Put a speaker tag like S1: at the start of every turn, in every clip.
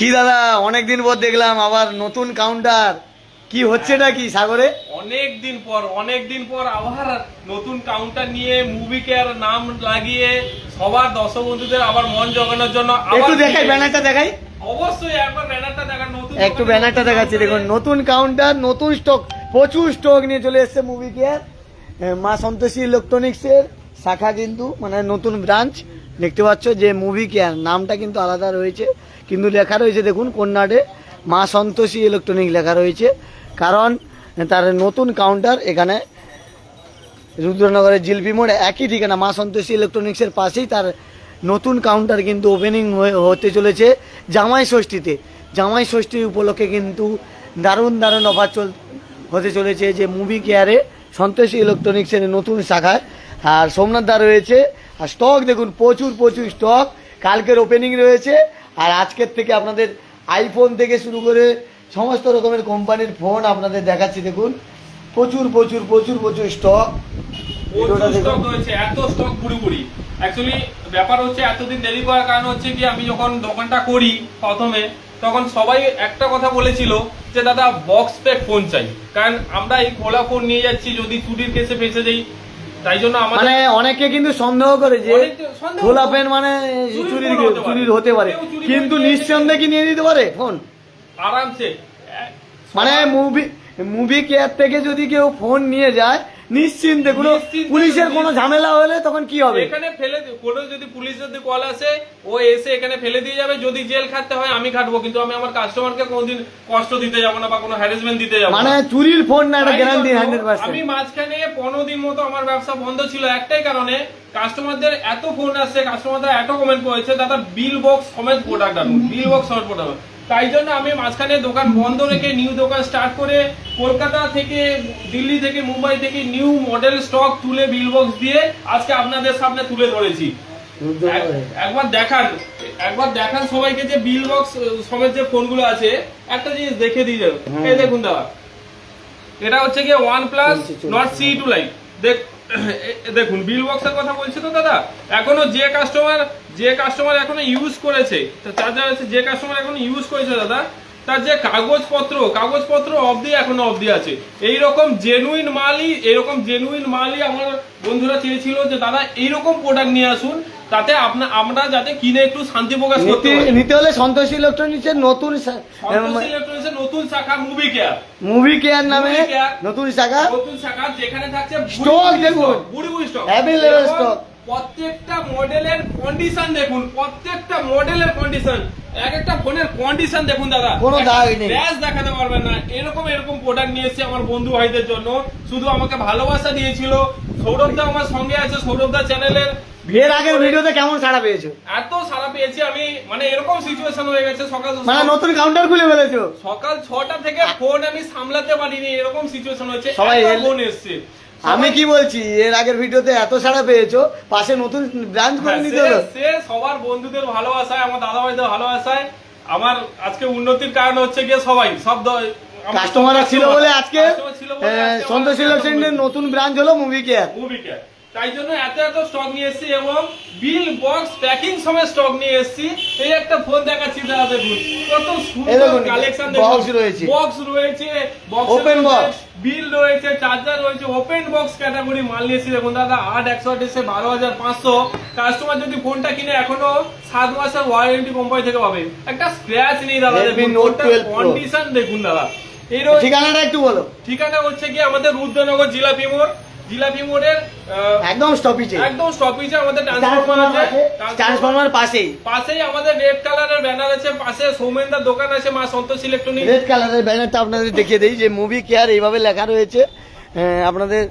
S1: কি দাদা অনেকদিন পর দেখলাম আবার নতুন কাউন্টার কি হচ্ছেটা কি সাগরে?
S2: অনেক দিন পর অনেক দিন পর আবার নতুন কাউন্টার নিয়ে মুভি কেয়ার নাম লাগিয়ে সবার দর্শক বন্ধুদের আবার মন জগানোর জন্য
S1: একটু দেখাই ব্যানারটা দেখাই।
S2: অবশ্যই একবার ব্যানারটা দেখা নতুন
S1: একটু ব্যানারটা দেখাচ্ছি দেখুন নতুন কাউন্টার নতুন স্টক প্রচুর স্টক নিয়ে চলে এসছে মুভি কেয়ার মা সন্তোষী ইলেকট্রনিক্সের শাখা কিন্তু মানে নতুন ব্রাঞ্চ দেখতে পাচ্ছ যে মুভি কেয়ার নামটা কিন্তু আলাদা রয়েছে। কিন্তু লেখা রয়েছে, দেখুন কন্যাডে মা সন্তোষী ইলেকট্রনিক লেখা রয়েছে। কারণ তার নতুন কাউন্টার এখানে রুদ্রনগরের জিলপি মোড় একই ঠিকানা, মা সন্তোষী ইলেকট্রনিক্সের পাশেই তার নতুন কাউন্টার কিন্তু ওপেনিং হতে চলেছে জামাই ষষ্ঠীতে। জামাই ষষ্ঠী উপলক্ষে কিন্তু দারুণ দারুণ অফার চল, হতে চলেছে যে মুভি কেয়ারে সন্তোষী ইলেকট্রনিক্সের নতুন শাখায়। আর সোমনাথ দা রয়েছে, আর স্টক দেখুন, প্রচুর প্রচুর স্টক কালকের ওপেনিং রয়েছে আর আজকের থেকে আপনাদের আইফোন থেকে শুরু করে সমস্ত রকমের কোম্পানির ফোন আপনাদের দেখাচ্ছি দেখুন। প্রচুর প্রচুর প্রচুর প্রচুর স্টক।
S2: স্টক রয়েছে এত স্টক অ্যাকচুয়ালি ব্যাপার হচ্ছে এতদিন দেরি করার কারণ হচ্ছে কি আমি যখন দোকানটা করি প্রথমে তখন সবাই একটা কথা বলেছিল যে দাদা বক্স প্যাক ফোন চাই। কারণ আমরা এই খোলা ফোন নিয়ে যাচ্ছি যদি চুরির কেসে ফেসে যাই তাই জন্য আমাদের
S1: মানে অনেকে কিন্তু সন্দেহ করে যে খোলা। পেন মানে
S2: চুরির
S1: চুরির
S2: হতে পারে।
S1: কিন্তু নিঃসন্দেহে কি নিয়ে নিতে পারে ফোন
S2: আরামসে
S1: মানে মুভি মুভি কেয়ার থেকে যদি কেউ ফোন নিয়ে যায় নিশ্চিন্তে কোনো পুলিশের কোনো ঝামেলা হলে তখন কি হবে?
S2: এখানে ফেলে কোনো যদি পুলিশ যদি কল আসে ও এসে এখানে ফেলে দিয়ে যাবে। যদি জেল খাটতে হয় আমি খাটবো কিন্তু আমি আমার কাস্টমারকে কোনোদিন কষ্ট দিতে যাব না বা কোনো হ্যারাসমেন্ট দিতে যাব
S1: মানে চুরির ফোন না
S2: তাই
S1: গ্যারান্টি হান্ড্রেড
S2: আমি মাঝখানে পনেরো দিন মতো আমার ব্যবসা বন্ধ ছিল। একটাই কারণে কাস্টমারদের এত ফোন আসছে কাস্টমারদের এত কমেন্ট করেছে দাদা বিল বক্স সমেত প্রোডাক্ট আনুন বিল বক্স সমেত প্রোডাক্ট তাই জন্য আমি মাঝখানে দোকান বন্ধ রেখে নিউ দোকান স্টার্ট করে কলকাতা থেকে দিল্লি থেকে মুম্বাই থেকে নিউ মডেল স্টক তুলে বিল বক্স দিয়ে আজকে আপনাদের সামনে তুলে ধরেছি একবার দেখান একবার দেখান সবাইকে যে বিল বক্স সমেত যে ফোনগুলো আছে একটা জিনিস দেখে দিয়ে যাবে। এই দেখুন দাদা এটা হচ্ছে গিয়ে one plus. Not C two light দেখ দেখুন বিল বক্সের কথা বলছি তো, দাদা? এখনও যে কাস্টমার যে কাস্টমার এখনও ইউজ করেছে চার্জার আছে যে কাস্টমার এখনও ইউজ করেছে, দাদা তার যে কাগজপত্র কাগজপত্র অবধি এখনও অবধি আছে। এই রকম জেনুইন মালই এরকম জেনুইন মালই আমার বন্ধুরা চেয়েছিল যে দাদা এইরকম প্রোডাক্ট নিয়ে আসুন তাতে আপনা আমরা যাতে কিনে একটু শান্তি প্রকাশ করতে
S1: নিতে
S2: পারি।
S1: নিতে হলে সন্তোষ ইলেকট্রনিক্সের নতুন
S2: সন্তোষ ইলেকট্রনিক্সের নতুন শাখা মুভি কেয়ার
S1: মুভি কেয়ার নামে নতুন শাখা।
S2: নতুন শাখা যেখানে থাকছে
S1: Stock দেখুন।
S2: বুড়ি বুড়ি স্টক
S1: Available stock।
S2: প্রত্যেকটা মডেলের কন্ডিশন দেখুন প্রত্যেকটা মডেলের কন্ডিশন এক একটা ফোনের কন্ডিশন দেখুন দাদা।
S1: কোনো দাগ নেই।
S2: ব্যাস দেখাতে পারবেন না। এরকম এরকম প্রোডাক্ট নিয়ে এসেছি আমার বন্ধু ভাইদের জন্য। শুধু আমাকে ভালোবাসা দিয়েছিল। সৌরভ দা আমার সঙ্গে আছে সৌরভ দা চ্যানেলের
S1: এর আগের ভিডিওতে কেমন সাড়া পেয়েছ?
S2: এত সারা পেয়েছি আমি। মানে এরকম সিচুয়েশন হয়ে গেছে সকাল
S1: মানে নতুন কাউন্টার খুলে ফেলেছো?
S2: সকাল ছটা থেকে ফোন আমি সামলাতে পারিনি। এরকম সিচুয়েশন হয়েছে।
S1: সবাই
S2: ফোন এসছে।
S1: আমি কি বলছি এর আগের ভিডিওতে এত সাড়া পেয়েছ পাশে নতুন ব্রাঞ্চ করে
S2: হ্যাঁ,
S1: নিতে
S2: সে-
S1: হলো
S2: সে সবার বন্ধুদের ভালোবাসায় আমার দাদা ভাইদের ভালোবাসায় আমার আজকে উন্নতির কারণ হচ্ছে গিয়ে সবাই সব
S1: কাস্টমার ছিল বলে আজকে সন্তোষ
S2: ছিল।
S1: নতুন ব্রাঞ্চ হলো মুভি কেয়ার
S2: মুভি care। তাই জন্য এত এত স্টক নিয়ে এসেছি এবং বিল বক্স প্যাকিং সময় স্টক নিয়ে এসেছি। এই একটা ফোন দেখাচ্ছি দাদা দেখুন। কত সুন্দর কালেকশন
S1: box রয়েছে।
S2: বক্স রয়েছে box
S1: Open box।
S2: বিল রয়েছে চার্জার রয়েছে ওপেন বক্স ক্যাটাগরি মাল নিয়েছি দেখুন দাদা আট একশো আঠাশে বারো হাজার পাঁচশো। কাস্টমার যদি ফোনটা কিনে এখনও সাত মাসের ওয়ারেন্টি কোম্পানি থেকে পাবে। একটা স্ক্র্যাচ নেই দাদা দেখুন।
S1: Note 12 Pro।
S2: কন্ডিশন দেখুন দাদা। এই
S1: ঠিকানাটা একটু বলো।
S2: ঠিকানা হচ্ছে কি আমাদের রুদ্রনগর জিলাপি মোড় জিলাপি মোড়ের
S1: একদম স্টপিজে
S2: একদম স্টপেজে আমাদের ট্রান্সফরমার আছে।
S1: ট্রান্সফরমার পাশেই।
S2: পাশেই আমাদের রেড কালারের ব্যানার আছে পাশে সৌমেনদার দোকান আছে মা সন্তোষ ইলেকট্রনিক
S1: রেড কালারের ব্যানারটা আপনাদের দেখিয়ে দিই যে মুভি কেয়ার এইভাবে লেখা রয়েছে। আপনাদের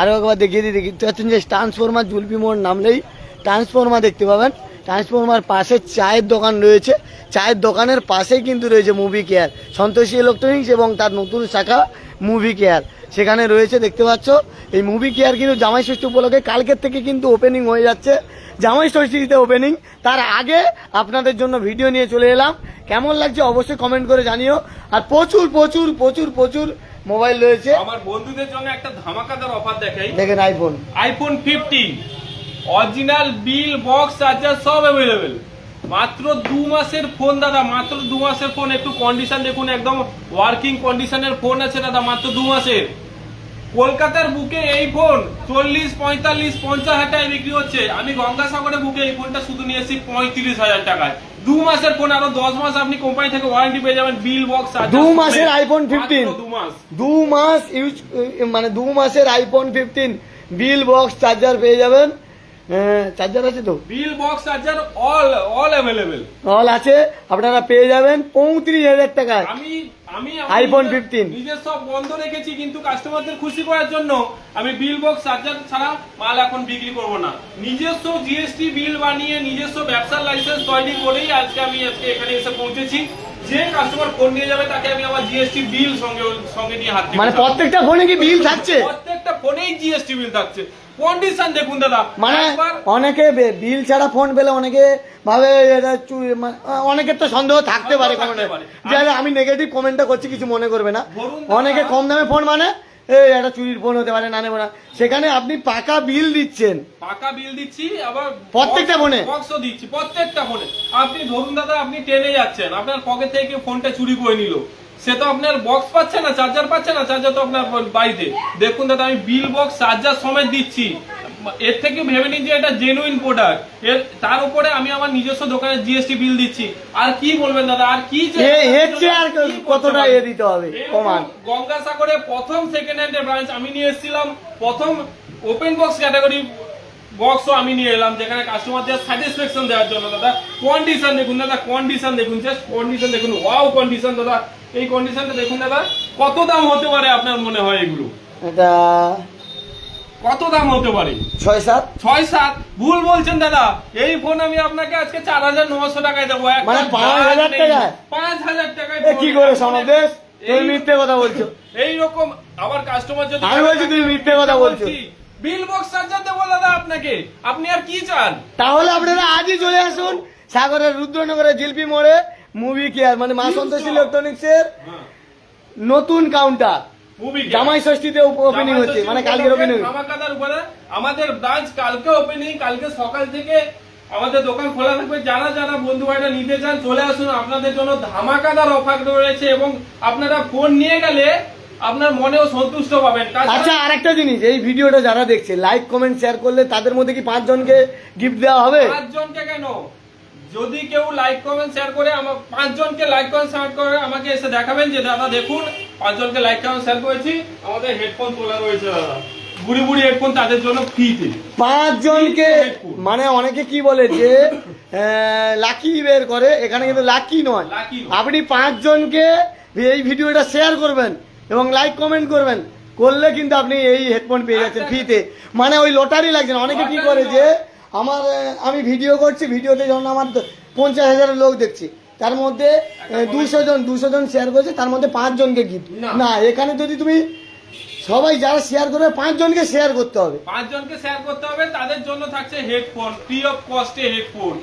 S1: আরও একবার দেখিয়ে দিই দেখতে পাচ্ছেন যে ট্রান্সফরমার জুলপি মোড় নামলেই ট্রান্সফরমার দেখতে পাবেন। ট্রান্সফরমার পাশে চায়ের দোকান রয়েছে। চায়ের দোকানের পাশেই কিন্তু রয়েছে মুভি কেয়ার সন্তোষী ইলেকট্রনিক্স এবং তার নতুন শাখা। মুভি কেয়ার সেখানে রয়েছে দেখতে পাচ্ছ এই মুভি কেয়ার কিন্তু জামাই ষষ্ঠী উপলক্ষে কালকের থেকে কিন্তু ওপেনিং হয়ে যাচ্ছে। জামাই ষষ্ঠীতে ওপেনিং তার আগে আপনাদের জন্য ভিডিও নিয়ে চলে এলাম। কেমন লাগছে অবশ্যই কমেন্ট করে জানিও। আর প্রচুর প্রচুর প্রচুর প্রচুর মোবাইল রয়েছে।
S2: আমার বন্ধুদের জন্য একটা ধামাকাদার অফার দেখাই।
S1: দেখেন iPhone
S2: iPhone fifteen original bill box charger সব অ্যাভেলেবেল মাত্র দু মাসের ফোন দাদা মাত্র দু মাসের ফোন একটু কন্ডিশন দেখুন একদম ওয়ার্কিং কন্ডিশনের ফোন আছে দাদা মাত্র দু মাসের। কলকাতার বুকে এই ফোন চল্লিশ পঁয়তাল্লিশ পঞ্চাশ হাজার টাকায় বিক্রি হচ্ছে। আমি গঙ্গাসাগরের বুকে এই ফোনটা শুধু নিয়ে এসেছি পঁয়ত্রিশ হাজার টাকায়। দু মাসের ফোন আরও দশ মাস আপনি কোম্পানি থেকে ওয়ারেন্টি পেয়ে যাবেন বিল বক্স
S1: দু মাসের আইফোন ফিফটিন
S2: দু মাস।
S1: দু মাস ইউজ মানে দু মাসের iPhone fifteen bill box charger পেয়ে যাবেন। চার্জার আছে তো?
S2: Bill box charger all all available
S1: all আছে আপনারা পেয়ে যাবেন পঁয়ত্রিশ হাজার টাকায়
S2: আমি আমি নিজের-
S1: 15
S2: নিজের সব বন্ধ রেখেছি কিন্তু কাস্টমারদের খুশি করার জন্য আমি বিল বক্স চার্জার ছাড়া মাল এখন বিক্রি করব না। নিজস্ব জিএসটি বিল বানিয়ে নিজস্ব ব্যবসার লাইসেন্স তৈরি করেই আজকে আমি আজকে এখানে এসে পৌঁছেছি। যে কাস্টমার ফোন নিয়ে যাবে তাকে আমি আমার জিএসটি বিল সঙ্গে সঙ্গে নিয়ে হাত
S1: মানে প্রত্যেকটা ফোনে কি বিল থাকছে?
S2: প্রত্যেকটা ফোনেই জিএসটি বিল থাকছে। কন্ডিশন দেখুন দাদা।
S1: মানে অনেকে বিল ছাড়া ফোন পেলে অনেকে ভাবে এটা মানে, অনেকের তো সন্দেহ থাকতে পারে কমেন্টে যে আমি নেগেটিভ কমেন্টটা করছি কিছু মনে করবে না। অনেকে কম দামে ফোন মানে এই একটা চুরির ফোন হতে পারে না নেব না। সেখানে আপনি পাকা বিল দিচ্ছেন।
S2: পাকা বিল দিচ্ছি আবার
S1: প্রত্যেকটা ফোনে?
S2: বক্সও দিচ্ছি প্রত্যেকটা ফোনে আপনি ধরুন দাদা আপনি ট্রেনে যাচ্ছেন আপনার পকেট থেকে ফোনটা চুরি করে নিল। সে তো আপনার বক্স পাচ্ছে না চার্জার পাচ্ছে না চার্জার তো আপনার বাড়িতে দেখুন দাদা আমি বিল বক্স চার্জার সমেত দিচ্ছি। এর থেকে ভেবে নিন যে এটা জেনুইন প্রোডাক্টের তার উপরে আমি আমার নিজস্ব দোকানের জিএসটি বিল দিচ্ছি। আর কি বলবেন দাদা আর কি
S1: আর কতটা এ দিতে হবে? প্রমাণ।
S2: গঙ্গাসাগরে প্রথম সেকেন্ড হ্যান্ডের ব্রাঞ্চ আমি নিয়ে এসেছিলাম। প্রথম ওপেন বক্স ক্যাটাগরি বক্সও আমি নিয়ে এলাম যেখানে কাস্টমারদের স্যাটিসফ্যাকশন দেওয়ার জন্য দাদা। কন্ডিশন দেখুন দাদা কন্ডিশন দেখুন জাস্ট কন্ডিশন দেখুন। ওয়াও কন্ডিশন দাদা। এই কন্ডিশনটা দেখুন দাদা। কত দাম হতে পারে আপনার মনে হয় এগুলো?
S1: এটা
S2: কত দাম হতে পারে?
S1: ছয় সাত।
S2: ছয় সাত। ভুল বলছেন দাদা। এই ফোন আমি আপনাকে আজকে চার হাজার নশো টাকায় দেবো।
S1: মানে পাঁচ হাজার টাকায়?
S2: পাঁচ হাজার টাকায়
S1: কি করে সমাবেশ তুমি মিথ্যে কথা বলছো।
S2: এইরকম আবার কাস্টমার যদি
S1: আমি বলছি তুমি মিথ্যে কথা বলছো।
S2: বিল বক্স চার্জার দেবো দাদা আপনাকে। আপনি আর কি চান?
S1: তাহলে আপনারা আজই চলে আসুন। সাগরের রুদ্রনগরের জিলপি মোড়ে মুভি কেয়ার মানে মা সন্তোষ ইলেকট্রনিক্স এর নতুন কাউন্টার
S2: মুভি
S1: জামাই ষষ্ঠীতে ওপেনিং হচ্ছে মানে কালকের ওপেনিং
S2: ধামাকাদার উপরে। আমাদের ব্রাঞ্চ কালকে ওপেনিং কালকে সকাল থেকে আমাদের দোকান খোলা থাকবে। যারা যারা বন্ধু ভাইরা নিতে চান চলে আসুন। আপনাদের জন্য ধামাকাদার অফার রয়েছে এবং আপনারা ফোন নিয়ে গেলে আপনার মনেও সন্তুষ্ট পাবেন।
S1: আচ্ছা আরেকটা জিনিস এই ভিডিওটা যারা দেখছে লাইক কমেন্ট শেয়ার করলে তাদের মধ্যে কি পাঁচজনকে গিফট দেওয়া হবে?
S2: পাঁচজনকে কেন? যদি কেউ লাইক কমেন্ট শেয়ার করে আমার পাঁচজনকে লাইক কমেন্ট শেয়ার করে আমাকে এসে দেখাবেন যে দাদা দেখুন পাঁচজনকে লাইক কমেন্ট শেয়ার করেছি। আমাদের হেডফোন তোলা রয়েছে দাদা। বুড়ি বুড়ি হেডফোন তাদের জন্য ফ্রিতে
S1: পাঁচজনকে মানে অনেকে কি বলে যে লাকি বের করে এখানে কিন্তু লাকি নয়। আপনি পাঁচজনকে এই ভিডিওটা শেয়ার করবেন এবং লাইক কমেন্ট করবেন। করলে কিন্তু আপনি এই হেডফোন পেয়ে যাচ্ছেন
S2: আচ্ছা।
S1: ফ্রিতে মানে ওই লটারি লাগছে না। অনেকে কি করে যে আমার আমি ভিডিও করছি ভিডিওতে যখন আমার পঞ্চাশ হাজার লোক দেখছি তার মধ্যে দুশো জন দুশো জন শেয়ার করেছে তার মধ্যে পাঁচজনকে গিফট।
S2: না
S1: এখানে যদি তুমি সবাই যারা শেয়ার করবে পাঁচজনকে শেয়ার করতে হবে।
S2: পাঁচজনকে শেয়ার করতে হবে তাদের জন্য থাকছে হেডফোন ফ্রি অফ কস্টে হেডফোন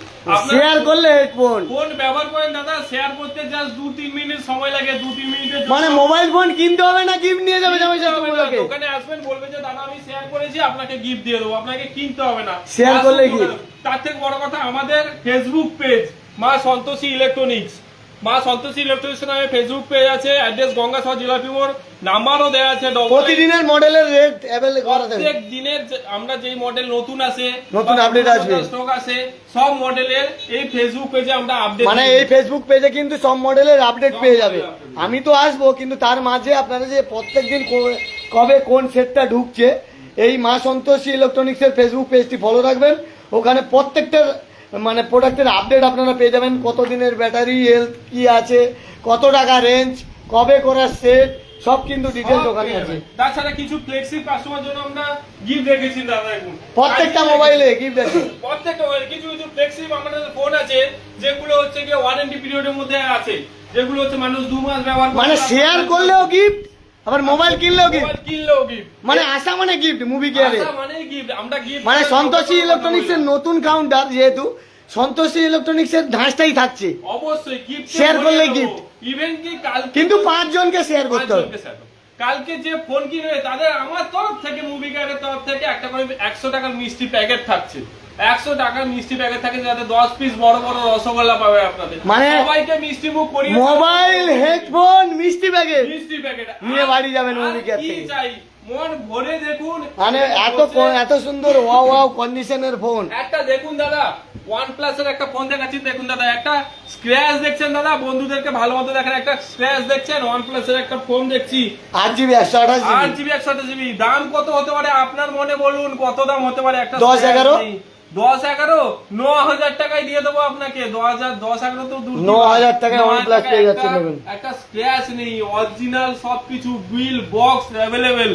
S1: শেয়ার করলে হেডফোন
S2: ফোন ব্যবহার করেন দাদা শেয়ার করতে জাস্ট দু তিন মিনিট সময় লাগে দু তিন মিনিটের
S1: মানে মোবাইল ফোন কিনতে হবে না গিফট নিয়ে যাবে জামাই
S2: কিনতে হবে দোকানে আসবেন বলবে যে দাদা আমি শেয়ার করেছি আপনাকে গিফট দিয়ে দেবো আপনাকে কিনতে হবে না। শেয়ার
S1: করলে gift।
S2: তার থেকে বড় কথা আমাদের ফেসবুক পেজ মা সন্তোষী ইলেকট্রনিক্স মা সন্তোষী ইলেকট্রনিক্স নামে ফেসবুক পেজ আছে অ্যাড্রেস গঙ্গাসহ জিলাপি মোড় নাম্বারও দেওয়া আছে
S1: প্রতিদিনের মডেলের রেট অ্যাভেলেবল করা থাকবে
S2: প্রত্যেক দিনের আমরা যেই মডেল নতুন আসে
S1: নতুন আপডেট আসবে।
S2: স্টক আসে সব মডেলের এই ফেসবুক পেজে আমরা আপডেট
S1: মানে এই ফেসবুক পেজে কিন্তু সব মডেলের আপডেট পেয়ে যাবে। আমি তো আসব কিন্তু তার মাঝে আপনারা যে প্রত্যেকদিন কবে কোন সেটটা ঢুকছে এই মা সন্তোষী ইলেকট্রনিক্সের ফেসবুক পেজটি ফলো রাখবেন। ওখানে প্রত্যেকটার মানে প্রোডাক্টের আপডেট আপনারা পেয়ে যাবেন। কত দিনের ব্যাটারি হেলথ কি আছে কত টাকা রেঞ্জ কবে করার সেট সব কিন্তু ডিটেলস ওখানে আছে।
S2: তাছাড়া কিছু ফ্লেক্সি কাস্টমার জন্য আমরা গিফট রেখেছি দাদা এখন।
S1: প্রত্যেকটা মোবাইলে গিফট আছে।
S2: প্রত্যেকটা মোবাইল কিছু কিছু ফ্লেক্সিভ আমাদের ফোন আছে যেগুলো হচ্ছে গিয়ে ওয়ারেন্টি পিরিয়ডের মধ্যে আছে। যেগুলো হচ্ছে মানুষ দু মাস ব্যবহার
S1: মানে শেয়ার করলেও গিফট আবার মোবাইল কিনলেও গিফট
S2: মোবাইল কিনলেও গিফট
S1: মানে আসা মানে গিফট মুভি কেয়ারে
S2: মানে গিফট আমরা গিফট
S1: মানে সন্তোষী ইলেকট্রনিক্স এর নতুন কাউন্টার যেহেতু সন্তোষী ইলেকট্রনিক্স এর ধাঁচটাই থাকছে।
S2: অবশ্যই গিফট
S1: Share করলে gift।
S2: ইভেন কি
S1: কিন্তু পাঁচজনকে শেয়ার করতে হবে।
S2: কালকে যে ফোন কিনবে তাদের আমার তরফ থেকে মুভি গাইডের তরফ থেকে একটা করে একশো টাকার মিষ্টি প্যাকেট থাকছে। একশো টাকার মিষ্টি প্যাকেট থাকে যাতে দশ পিস বড় বড় রসগোল্লা পাবে আপনাদের।
S1: মানে
S2: সবাইকে মিষ্টি মুখ করিয়ে
S1: মোবাইল হেডফোন মিষ্টি প্যাকেট
S2: মিষ্টি প্যাকেট
S1: নিয়ে বাড়ি যাবেন মুভিকের
S2: কি চাই? মন ভরে দেখুন।
S1: মানে এত এত সুন্দর ওয়াও ওয়াও কন্ডিশনের ফোন
S2: একটা দেখুন দাদা ওয়ান প্লাস এর একটা ফোন দেখাচ্ছি দেখুন দাদা একটা স্ক্র্যাচ দেখছেন দাদা বন্ধুদেরকে ভালো মতো দেখেন একটা স্ক্র্যাচ দেখছেন ওয়ান প্লাস এর একটা ফোন দেখছি।
S1: আট জিবি একশো আঠাশ
S2: আট
S1: জিবি
S2: জিবি দাম কত হতে পারে আপনার মনে বলুন কত দাম হতে পারে একটা
S1: দশ, এগারো?
S2: দশ এগারো? ন হাজার টাকায় দিয়ে দেবো আপনাকে। দশ হাজার দশ এগারো তো
S1: ন হাজার টাকায় পেয়ে যাচ্ছেন।
S2: একটা স্ক্র্যাচ নেই। অরিজিনাল সবকিছু বিল বক্স অ্যাভেলেবেল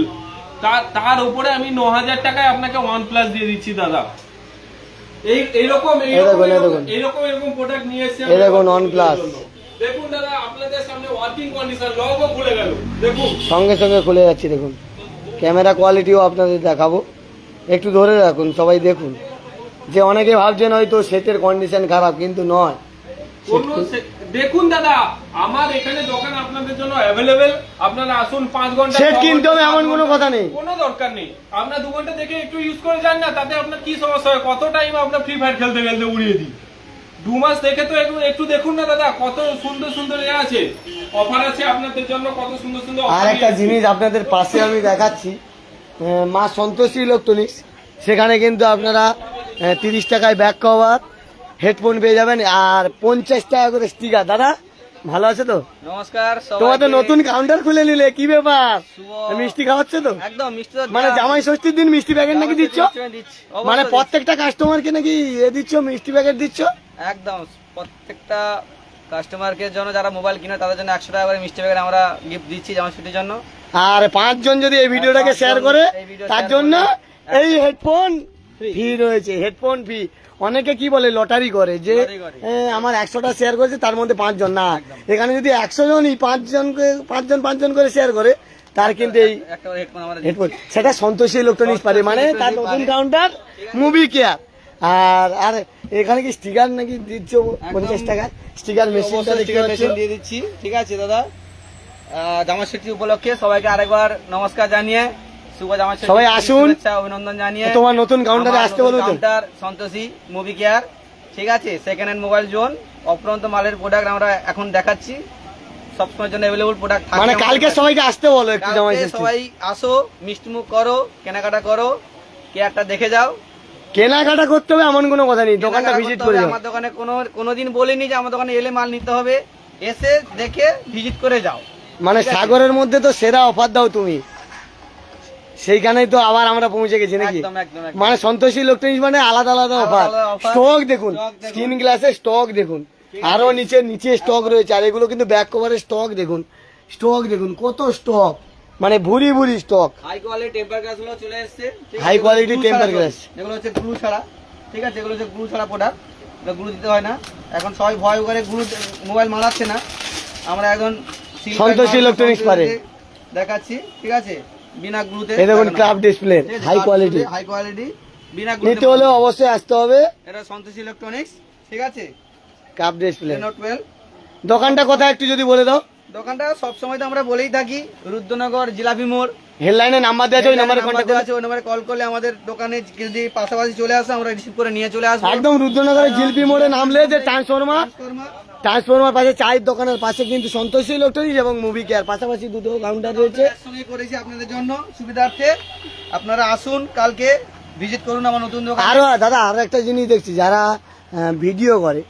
S2: তার তার উপরে আমি ন হাজার টাকায় আপনাকে ওয়ান প্লাস দিয়ে দিচ্ছি দাদা। এই এইরকম এইরকম
S1: দেখুন, দেখুন।
S2: এইরকম এরকম প্রোডাক্ট নিয়ে এসেছি
S1: এই দেখুন,
S2: আমরা দেখুন দাদা আপনাদের সামনে ওয়ার্কিং কন্ডিশন লগও খুলে গেল। দেখুন।
S1: সঙ্গে সঙ্গে খুলে যাচ্ছি দেখুন। ক্যামেরা কোয়ালিটিও আপনাদের দেখাবো। একটু ধরে রাখুন সবাই দেখুন। যে অনেকে ভাবছেন হয়তো সেটের কন্ডিশন খারাপ কিন্তু নয়।
S2: দেখুন দাদা আমার এখানে দোকান আপনাদের জন্য অ্যাভেলেবেল আপনারা আসুন পাঁচ ঘণ্টা
S1: সেট কিনতে হবে এমন কোনো কথা নেই।
S2: কোনো দরকার নেই। আপনার দু ঘণ্টা দেখে একটু ইউজ করে যান না তাতে আপনার কি সমস্যা হয়? কত টাইম আপনার ফ্রি ফায়ার খেলতে খেলতে উড়িয়ে দিই? দু মাস দেখে তো একটু একটু দেখুন না দাদা কত সুন্দর সুন্দর এ আছে। অফার আছে আপনাদের জন্য কত সুন্দর সুন্দর
S1: আর একটা জিনিস আপনাদের পাশে আমি দেখাচ্ছি। মা সন্তোষী ইলেকট্রনিক্স সেখানে কিন্তু আপনারা তিরিশ টাকায় ব্যাক কভার হেডফোন পেয়ে যাবেন আর পঞ্চাশ টাকা করে স্টিকার দাদা ভালো আছে তো?
S3: নমস্কার
S1: তোমার তো নতুন কাউন্টার খুলে নিলে কি ব্যাপার? মিষ্টি খাওয়াচ্ছে তো?
S3: একদম মিষ্টি
S1: মানে জামাই ষষ্ঠীর দিন মিষ্টি প্যাকেট নাকি দিচ্ছ? মানে। প্রত্যেকটা কাস্টমারকে নাকি এ দিচ্ছ মিষ্টি প্যাকেট দিচ্ছ?
S3: একদম প্রত্যেকটা কাস্টমারকে জন্য যারা মোবাইল কিনে তাদের জন্য একশো টাকা করে মিষ্টি প্যাকেট আমরা গিফট দিচ্ছি জামাই ছুটির জন্য।
S1: আর পাঁচজন যদি এই ভিডিওটাকে শেয়ার করে তার জন্য এই হেডফোন ফ্রি রয়েছে হেডফোন ফি অনেকে কি বলে লটারি করে যে আমার একশোটা শেয়ার করেছে তার মধ্যে পাঁচজন না। এখানে যদি একশো জনই পাঁচজনকে পাঁচজন পাঁচজন করে শেয়ার করে তার কিন্তু এই
S3: হেডফোন
S1: সেটা সন্তোষী ইলেকট্রনিক্স পারে। মানে তার নতুন কাউন্টার মুভি কেয়ার আর আর এখানে কি স্টিকার নাকি দিচ্ছ পঞ্চাশ টাকা? স্টিকার মেশিনটা
S3: মেশিন দিয়ে দিচ্ছি। ঠিক আছে দাদা। জামাই উপলক্ষে সবাইকে আরেকবার নমস্কার জানিয়ে
S1: সবাই আসুন।
S3: অভিনন্দন জানিয়ে
S1: তোমার নতুন কাউন্টারে আসতে বলো
S3: কাউন্টার সন্তোষী মুভি কেয়ার ঠিক আছে সেকেন্ড হ্যান্ড মোবাইল জোন অপ্রন্ত মালের প্রোডাক্ট আমরা এখন দেখাচ্ছি। সবসময়ের জন্য অ্যাভেলেবল প্রোডাক্ট
S1: মানে কালকে সবাইকে আসতে বলো একটু জামাই।
S3: সবাই আসো মিষ্টিমুখ করো কেনাকাটা করো কেয়ারটা দেখে যাও।
S1: কেনাকাটা করতে হবে এমন কোনো কথা নেই দোকানটা ভিজিট করে।
S3: আমার দোকানে কোনো কোনোদিন বলিনি যে আমার দোকানে এলে মাল নিতে হবে। এসে দেখে ভিজিট করে যাও।
S1: মানে সাগরের মধ্যে তো সেরা অফার দাও তুমি। সেইখানেই তো আবার আমরা পৌঁছে গেছি নাকি। মানে সন্তোষী ইলেকট্রনিক্স মানে আলাদা আলাদা অফার স্টক দেখুন। স্ক্রিন গ্লাসের স্টক দেখুন। আরও নিচে নিচে স্টক রয়েছে আর এগুলো কিন্তু ব্যাক কভারের স্টক দেখুন। স্টক দেখুন কত স্টক। মানে ভুরি ভুরি স্টক।
S3: হাই কোয়ালিটি টেম্পার গ্লাসগুলো চলে এসেছে
S1: temper
S3: ছাড়া
S1: glass।
S3: সব। এগুলো হচ্ছে গ্লু ছাড়া ঠিক আছে? এগুলো হচ্ছে গ্লু ছাড়া প্রোডাক্ট এগুলো গ্লু দিতে হয় না। এখন সবাই ভয় করে গ্লু মোবাইল মারাচ্ছে না। আমরা এখন
S1: সন্তোষী electronics পারে।
S3: দেখাচ্ছি ঠিক আছে? বিনা গ্লুতে
S1: এই দেখুন craft display high quality
S3: high quality বিনা
S1: নিতে হলে অবশ্যই আসতে হবে।
S3: এটা সন্তোষ ইলেকট্রনিক্স ঠিক আছে?
S1: Craft display.
S3: রেনো টুয়েলভ
S1: দোকানটা কোথায় একটু যদি বলে দাও।
S3: দোকানটা সবসময় তো আমরা বলেই থাকি রুদ্রনগর জিলাপি মোড়।
S1: হেডলাইনে নাম্বার দেওয়া আছে ওই নাম্বারে কন্ট্যাক্ট
S3: দেওয়া আছে ওই নাম্বারে কল করলে আমাদের দোকানে যদি পাশাপাশি চলে আসে আমরা রিসিভ করে নিয়ে চলে আসব।
S1: একদম রুদ্রনগরের জিলপি মোড়ে নামলে যে ট্রান্সফরমার
S3: ট্রান্সফরমার
S1: ট্রান্সফরমার পাশে চায়ের দোকানের পাশে কিন্তু সন্তোষী ইলেকট্রনিক্স এবং মুভি কেয়ার পাশাপাশি দুটো কাউন্টার রয়েছে।
S3: একসঙ্গে করেছি আপনাদের জন্য সুবিধার্থে। আপনারা আসুন কালকে ভিজিট করুন আমার নতুন দোকান।
S1: আরও দাদা আরও একটা জিনিস দেখছি যারা ভিডিও করে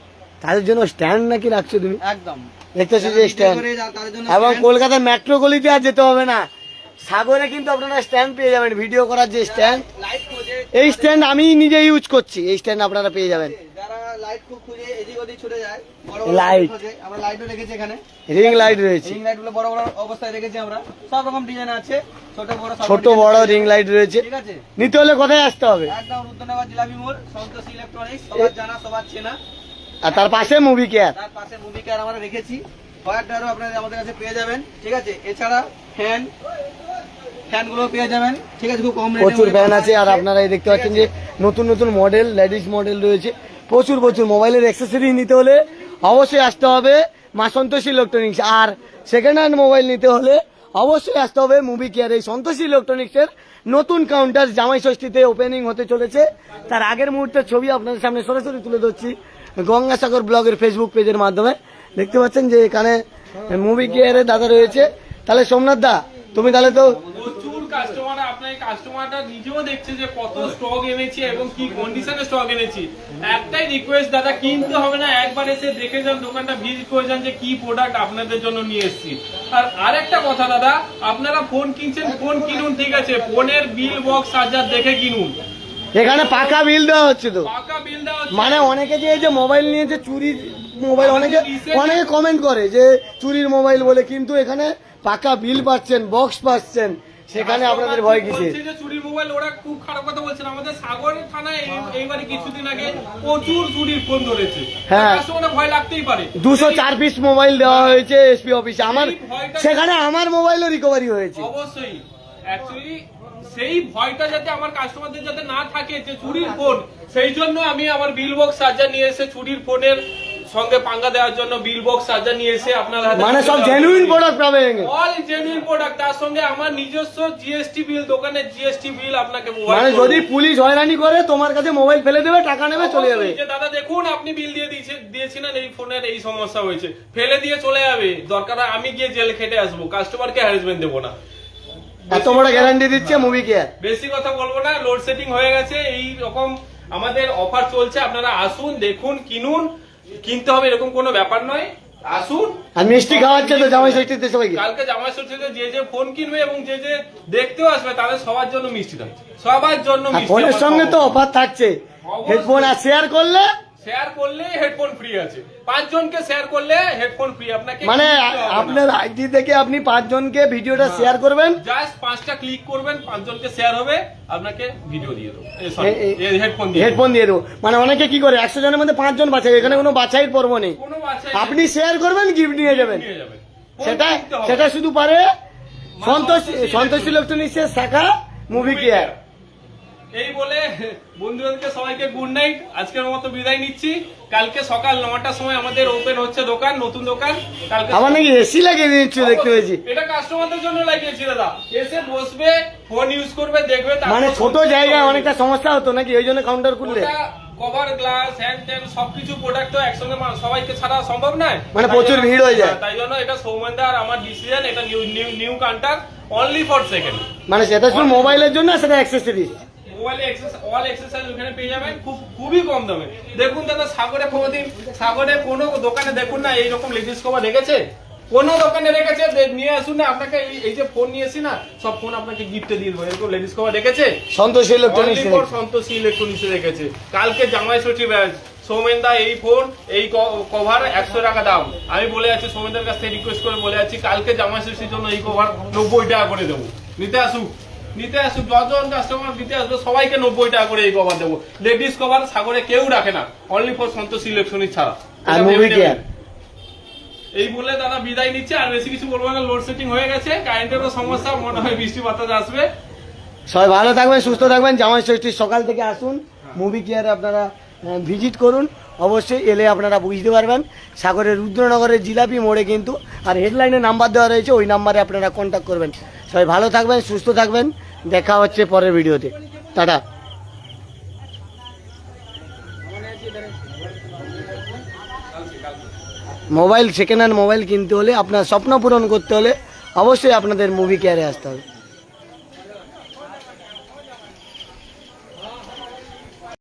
S1: তাদের জন্য স্ট্যান্ড নাকি রাখছো তুমি?
S3: একদম।
S1: দেখতেছি যে স্ট্যান্ড এবং কলকাতার মেট্রো গলিতে আর যেতে হবে না। সাগরে কিন্তু আপনারা স্ট্যান্ড পেয়ে যাবেন ভিডিও করার যে স্ট্যান্ড এই স্ট্যান্ড আমি নিজে ইউজ করছি এই স্ট্যান্ড আপনারা পেয়ে যাবেন।
S3: লাইট ছুটে বড়
S1: রিং লাইট রয়েছে।
S3: রিং লাইটগুলো বড় বড় অবস্থায় রেখেছি আমরা। সব রকম ডিজাইন আছে ছোট বড়
S1: ছোট বড় রিং লাইট রয়েছে।
S3: ঠিক আছে?
S1: নিতে হলে কোথায় আসতে হবে?
S3: একদম জিলাপি মোড় সন্তোষ ইলেকট্রনিক্স সবার জানা সবার চেনা।
S1: আর তার পাশে মুভি কেয়ার
S3: তার পাশে মুভি কার আমরা রেখেছি। কয়েকটারও আপনারা আমাদের কাছে পেয়ে যাবেন ঠিক আছে? এছাড়া ফ্যান ফ্যানগুলো পেয়ে যাবেন ঠিক আছে? খুব কম রেটে
S1: প্রচুর ফ্যান আছে আর আপনারা এই দেখতে পাচ্ছেন যে নতুন নতুন মডেল লেডিস মডেল রয়েছে। প্রচুর প্রচুর মোবাইলের অ্যাক্সেসরি নিতে হলে অবশ্যই আসতে হবে মা সন্তোষী ইলেকট্রনিক্স আর সেকেন্ড হ্যান্ড মোবাইল নিতে হলে অবশ্যই আসতে হবে মুভি কেয়ার এই সন্তোষী ইলেকট্রনিক্সের নতুন কাউন্টার জামাই ষষ্ঠীতে ওপেনিং হতে চলেছে। তার আগের মুহূর্তের ছবি আপনাদের সামনে সরাসরি তুলে ধরছি। গঙ্গাসাগর ব্লগের ফেসবুক পেজের মাধ্যমে। দেখতে পাচ্ছেন যে এখানে মুভি কেয়ারে দাদা রয়েছে। তাহলে সোমনাথ দা তুমি তাহলে তো
S2: কাস্টমার আপনার কাস্টমারটা নিজেও দেখছে যে কত স্টক এনেছি এবং কি কন্ডিশনে স্টক এনেছি। একটাই রিকোয়েস্ট দাদা কিনতে হবে না একবার এসে দেখে যান দোকানটা ভিজিট করে যান যে কি প্রোডাক্ট আপনাদের জন্য নিয়ে এসেছি। আর আরেকটা কথা দাদা আপনারা ফোন কিনছেন ফোন কিনুন ঠিক আছে। ফোনের বিল বক্স দেখে কিনুন।
S1: এখানে পাকা বিল দেওয়া হচ্ছে তো।
S2: পাকা বিল দেওয়া হচ্ছে।
S1: মানে অনেকে যে এই যে মোবাইল নিয়ে যে চুরির মোবাইল অনেকে অনেকে কমেন্ট করে যে চুরির মোবাইল বলে কিন্তু এখানে পাকা বিল পাচ্ছেন বক্স পাচ্ছেন সেখানে আপনাদের ভয়
S2: চুরির মোবাইল ওরা খুব খারাপ কথা বলছেন আমাদের সাগরের থানায় এইবারে কিছুদিন আগে প্রচুর চুরির ফোন ধরেছে।
S1: হ্যাঁ।
S2: ভয় লাগতেই পারে।
S1: দুশো চার পিস মোবাইল দেওয়া হয়েছে এসপি অফিসে আমার সেখানে আমার মোবাইলও রিকভারি হয়েছে।
S2: অবশ্যই। অ্যাকচুয়ালি সেই ভয়টা যাতে আমার কাস্টমারদের যাতে না থাকে যে চুরির ফোন সেই জন্য আমি আমার বিল বক্স চার্জার নিয়ে এসে চুরির ফোনের সঙ্গে পাঙ্গা দেওয়ার জন্য বিল বক্স চার্জার নিয়ে এসে আপনার হাতে
S1: মানে সব জেনুইন প্রোডাক্ট পাবেন
S2: অল জেনুইন প্রোডাক্ট তার সঙ্গে আমার নিজস্ব জিএসটি বিল দোকানের জিএসটি বিল আপনাকে provide
S1: মানে যদি পুলিশ হয়রানি করে তোমার কাছে মোবাইল ফেলে দেবে টাকা নেবে চলে যাবে।
S2: যে দাদা দেখুন আপনি বিল দিয়ে দিয়েছে দিয়েছিলেন এই ফোনের এই সমস্যা হয়েছে। ফেলে দিয়ে চলে যাবে। দরকার আমি গিয়ে জেল খেটে আসব কাস্টমারকে হ্যারাসমেন্ট দেবো না।
S1: এত বড় গ্যারান্টি দিচ্ছে মুভি কেয়ার
S2: বেশি কথা বলব না লোড সেটিং হয়ে গেছে এই রকম আমাদের অফার চলছে আপনারা আসুন দেখুন কিনুন কিনতে হবে এরকম কোনো ব্যাপার নয় আসুন।
S1: আর মিষ্টি খাওয়াচ্ছে তো জামাই ষষ্ঠীতে সবাইকে।
S2: কালকে জামাই ষষ্ঠীতে যে যে ফোন কিনবে এবং যে যে দেখতেও আসবে তাদের সবার জন্য মিষ্টি থাকছে সবার জন্য মিষ্টি
S1: ফোনের সঙ্গে তো অফার থাকছে। হেডফোন আর শেয়ার করলে
S2: শেয়ার করলে হেডফোন ফ্রি আছে। পাঁচজনকে শেয়ার করলে হেডফোন ফ্রি আপনাকে
S1: মানে আপনার আইডি থেকে আপনি পাঁচজনকে ভিডিওটা শেয়ার করবেন?
S2: জাস্ট পাঁচটা ক্লিক করবেন পাঁচজনকে শেয়ার হবে আপনাকে ভিডিও দিয়ে দেবো। হেডফোন।
S1: হেডফোন দিয়ে দেবো। মানে অনেকে কি করে একশো জনের মধ্যে পাঁচজন বাছাই এখানে কোনো বাছাইয়ের পর্ব নেই। আপনি শেয়ার করবেন গিফট নিয়ে যাবেন। সেটা সেটা শুধু পারে সন্তোষ
S2: সন্তোষী
S1: সন্তোষ ইলেকট্রনিক্সের শাখা মুভি কেয়ার
S2: এই বলে বন্ধুদেরকে সবাইকে গুড নাইট আজকের মতো বিদায় নিচ্ছি। কালকে সকাল নটার সময় আমাদের ওপেন হচ্ছে দোকান নতুন দোকান। কালকে
S1: আমার নাকি এসি লাগিয়ে দিচ্ছি দেখতে পেয়েছি।
S2: এটা কাস্টমারদের জন্য লাগিয়েছি দাদা। এসে বসবে ফোন ইউজ করবে দেখবে
S1: মানে ছোট জায়গায় অনেকটা সমস্যা হতো নাকি? ওই জন্য কাউন্টার খুললে।
S2: কভার গ্লাস হ্যান্ড সবকিছু প্রোডাক্ট তো একসঙ্গে সবাইকে ছাড়া সম্ভব নয়।
S1: মানে প্রচুর ভিড় হয়ে যায়।
S2: তাই জন্য এটা সৌমেন্দা আর আমার ডিসিশন এটা new new new counter only for second
S1: মানে সেটা শুধু মোবাইলের জন্য সেটা অ্যাক্সেসরিজ
S2: মোবাইলে অল এক্সেসাইজ ওখানে পেয়ে যাবেন। খুব খুবই কম দামে। দেখুন দাদা সাগরে কোনোদিন সাগরে কোনো দোকানে দেখুন না এইরকম লেডিস কভার রেখেছে? কোনো দোকানে রেখেছে? নিয়ে আসুন না আপনাকে এই- এই যে ফোন নিয়ে না সব ফোন আপনাকে গিফটে দিয়ে দেবো। এরকম লেডিস কভার রেখেছে?
S1: সন্তোষ ইলেকট্রনিক্স
S2: সন্তোষী ইলেকট্রনিক্সে রেখেছে। কালকে জামাই ষষ্ঠী ব্যাচ সৌমেনদা এই ফোন এই কভার একশো টাকা দাম। আমি বলে যাচ্ছি সৌমেনদার কাছ থেকে রিকোয়েস্ট করে বলে যাচ্ছি কালকে জামাই ষষ্ঠীর জন্য এই কভার নব্বই টাকা করে দেবো। নিতে আসুক। নিতে আসুক যতজন কাস্টমার দিতে আসবে সবাইকে নব্বই টাকা করে এই কভার দেবো। লেডিস কভার সাগরে কেউ রাখে না। অনলি ফর সন্তোষ ইলেকট্রনিক্স ছাড়া। এই বলে দাদা বিদায় নিচ্ছে আর বেশি কিছু বলব না লোড সেটিং হয়ে গেছে কারেন্টেরও সমস্যা মনে হয় বৃষ্টি বাতাস আসবে।
S1: সবাই ভালো থাকবেন সুস্থ থাকবেন জামাই ষষ্ঠীর সকাল থেকে আসুন মুভি কেয়ারে আপনারা ভিজিট করুন অবশ্যই এলে আপনারা বুঝতে পারবেন। সাগরের রুদ্রনগরের জিলাপি মোড়ে কিন্তু আর হেডলাইনে নাম্বার দেওয়া রয়েছে ওই নাম্বারে আপনারা কন্ট্যাক্ট করবেন। সবাই ভালো থাকবেন সুস্থ থাকবেন। দেখা হচ্ছে পরের ভিডিওতে। Tata. Mobile second hand mobile কিনতে হলে আপনার স্বপ্ন পূরণ করতে হলে অবশ্যই আপনাদের মুভি কেয়ারে আসতে হবে।